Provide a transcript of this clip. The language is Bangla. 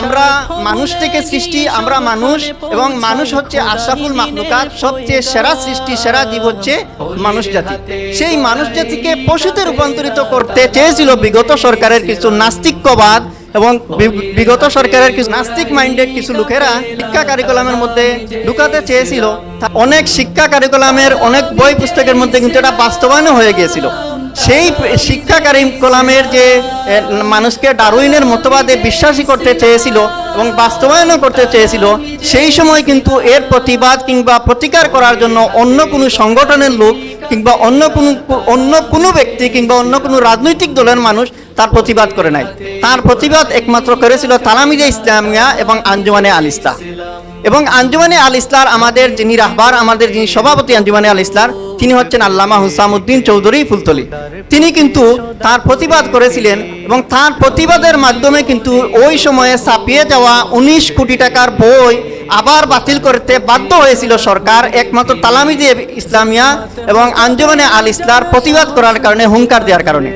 আমরা মানুষ থেকে সৃষ্টি, আমরা মানুষ এবং মানুষ হচ্ছে আশরাফুল মাকলুকাত সবচেয়ে সেরা সৃষ্টি, সেরা জীব হচ্ছে মানুষ জাতি। সেই মানুষ জাতিকে পশুতে রূপান্তরিত করতে চেয়েছিল বিগত সরকারের কিছু নাস্তিক্যবাদ এবং বিগত সরকারের কিছু নাস্তিক মাইন্ডেড কিছু লোকেরা শিক্ষা কারিকুলামের মধ্যে ঢুকাতে চেয়েছিল। অনেক শিক্ষা কারিকুলামের, অনেক বই পুস্তকের মধ্যে কিন্তু এটা বাস্তবায়নও হয়ে গিয়েছিল। সেই শিক্ষা কারিকুলামের যে মানুষকে ডারুইনের মতবাদে বিশ্বাসী করতে চেয়েছিল এবং বাস্তবায়নও করতে চেয়েছিল, সেই সময় কিন্তু এর প্রতিবাদ কিংবা প্রতিকার করার জন্য অন্য কোনো সংগঠনের লোক কিংবা অন্য কোনো অন্য কোনো ব্যক্তি কিংবা অন্য কোনো রাজনৈতিক দলের মানুষ তার প্রতিবাদ করে নাই। তার প্রতিবাদ একমাত্র করেছিল তালামিজা ইসলামিয়া এবং আঞ্জুমানে আল ইসলাম। এবং আঞ্জুমানে আল ইসলার আমাদের যিনি রাহবার, আমাদের যিনি সভাপতি আঞ্জুমানে আল ইসলার, তিনি হচ্ছেন আল্লামা হুসামুদ্দিন চৌধুরী ফুলতলি। তিনি কিন্তু তার প্রতিবাদ করেছিলেন এবং তার প্রতিবাদের মাধ্যমে কিন্তু ওই সময়ে ছাপিয়ে যাওয়া উনিশ কোটি টাকার বই আবার বাতিল করতে বাধ্য হয়েছিল সরকার, একমাত্র তালামিদে ইসলামিয়া এবং আঞ্জুমানে আল ইসলার প্রতিবাদ করার কারণে, হুঙ্কার দেওয়ার কারণে।